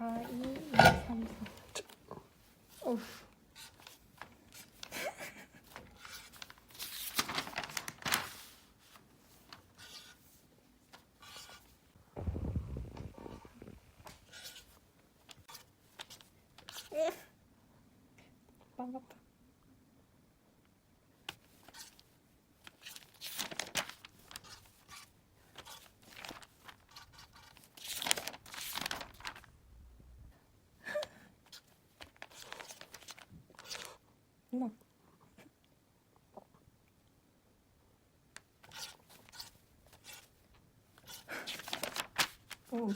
4, 2, 2, 3, 4. 어 반갑다. 누나. 오.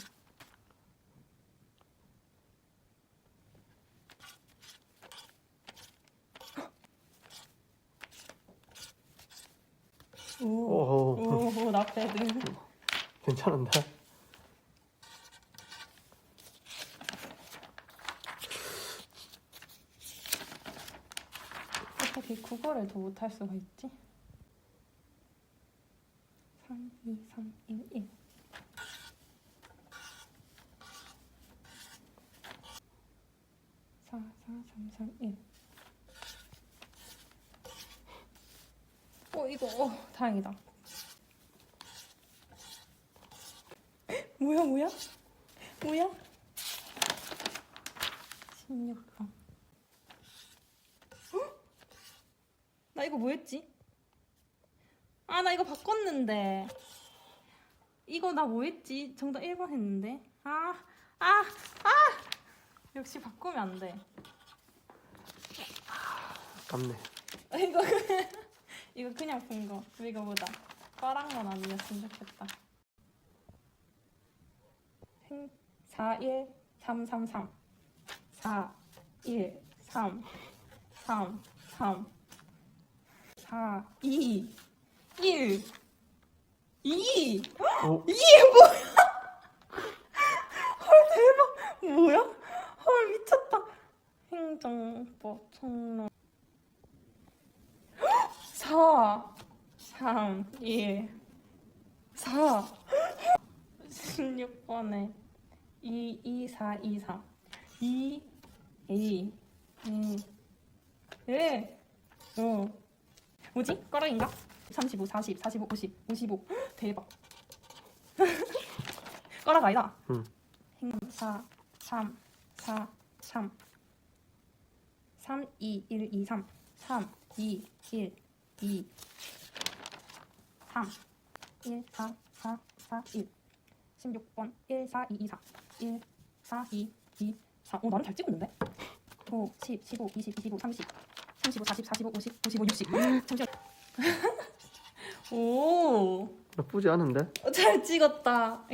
오. 오, 나 패드. 괜찮은데? 어떻게 국어를 더 못할 수가 있지? 3, 2, 3, 1, 1. 사, 사, 삼, 삼, 일. 어, 이거, 어, 다행이다. 뭐야, 뭐야? 뭐야? 16번. 나 이거 뭐 했지? 아, 나 이거 바꿨는데. 이거 나 뭐 했지? 정답 1번 했는데. 아, 아, 아! 역시 바꾸면 안 돼. 아깝네 아, 이거, 이거 그냥 푼 거. 이거보다. 뻔한 건 아니었으면 좋겠다. 4, 1, 3, 3, 3. 4, 1, 3, 3, 3. 4, 2, 1, 2! 오 이게 뭐야? 헐 대박! 뭐야? 헐 미쳤다. 행정법 총론 4, 3, 1, 4 16번에 2, 2, 4, 2, 4 2, 2, 2, 1 어. 뭐지? 꺼러인가? 35, 40, 45, 50, 55 대박. 꺼라가 아니다. 응. 행 4, 3, 4, 3 3, 2, 1, 2, 3 3, 2, 1, 2 3 1, 4, 4, 4, 1 16번. 1, 4, 2, 2, 4 1, 4, 2, 2, 4 어, 나는 잘 찍었는데? 5, 10, 15, 20, 25, 30 35, 40, 45, 50, 55, 60 잠시만 오, 나쁘지 않은데? 잘 찍었다